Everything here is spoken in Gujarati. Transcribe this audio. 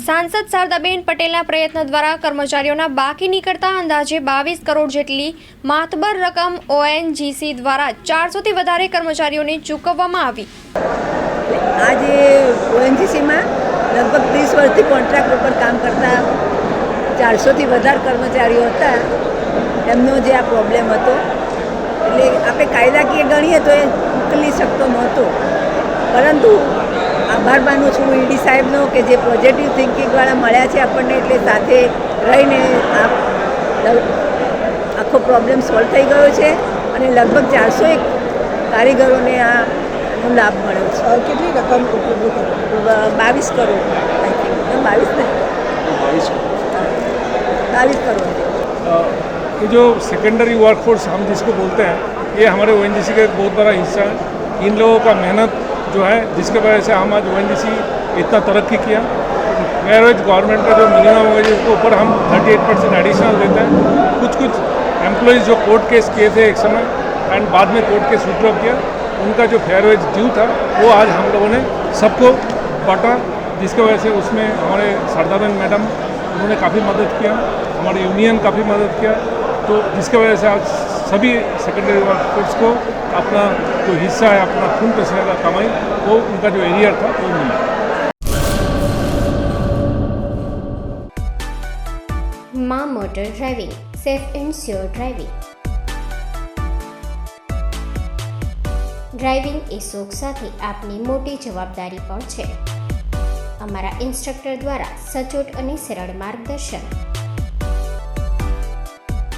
સાંસદ શારદાબેન પટેલના પ્રયત્ન દ્વારા કર્મચારીઓના બાકી નીકળતા અંદાજે બાવીસ કરોડ જેટલી માતબર રકમ ઓએનજીસી દ્વારા ચારસોથી વધારે કર્મચારીઓને ચૂકવવામાં આવી. આજે ઓએનજીસીમાં લગભગ ત્રીસ વર્ષથી કોન્ટ્રાક્ટ ઉપર કામ કરતા ચારસોથી વધારે કર્મચારીઓ હતા. એમનો જે આ પ્રોબ્લેમ હતો. એટલે આપણે કાયદાકીય ગણીએ તો એ ઉકેલી શકતો નહોતો. પરંતુ આભાર માનું છું ઈડી સાહેબનો કે જે પોઝિટિવ થિંકિંગવાળા મળ્યા છે આપણને એટલે સાથે રહીને આ લ- આખો પ્રોબ્લેમ સોલ્વ થઈ ગયો છે અને લગભગ ચારસો એક કારીગરોને આ આનો લાભ મળ્યો છે અ, કેટલી રકમ ઉપયોગી કરી બ- બાવીસ કરોડ આઈ થિંક બાવીસ ને बाईस करोड़ अ, ये जो सेकेंडरी वर्कफोर्स हम जिसको बोलते हैं ये हमारे ओ का एक बहुत बड़ा हिस्सा है इन लोगों का मेहनत जो है, जिसके वजह से हम आज ओ इतना तरक्की किया। वेज गवर्नमेंट का जो मिनिमम वेज उसके ऊपर हम 38 परसेंट एडिशनल देते हैं। कुछ कुछ एम्प्लॉयज़ जो कोर्ट केस किए थे एक समय एंड बाद में कोर्ट केस विड्रॉ किया, उनका जो फेयर वेज ड्यू था, वो आज हम लोगों ने सबको बांटा, जिसके वजह से उसमें हमारे सरदाबेन मैडम, उन्होंने काफ़ी मदद किया, हमारे यूनियन काफ़ी मदद किया। तो जिसके वजह से आज सभी सेकेंडरी वर्कफोर्स को अपना जो हिस्सा है अपना खून पसीने का कमाई वो उनका जो एरियर था वो मिला મા motor driving safe and sure driving driving એ શોખ સાથે આપની મોટી જવાબદારી પણ છે અમારા ઇન્સ્ટ્રક્ટર દ્વારા સચોટ અને સરળ માર્ગદર્શન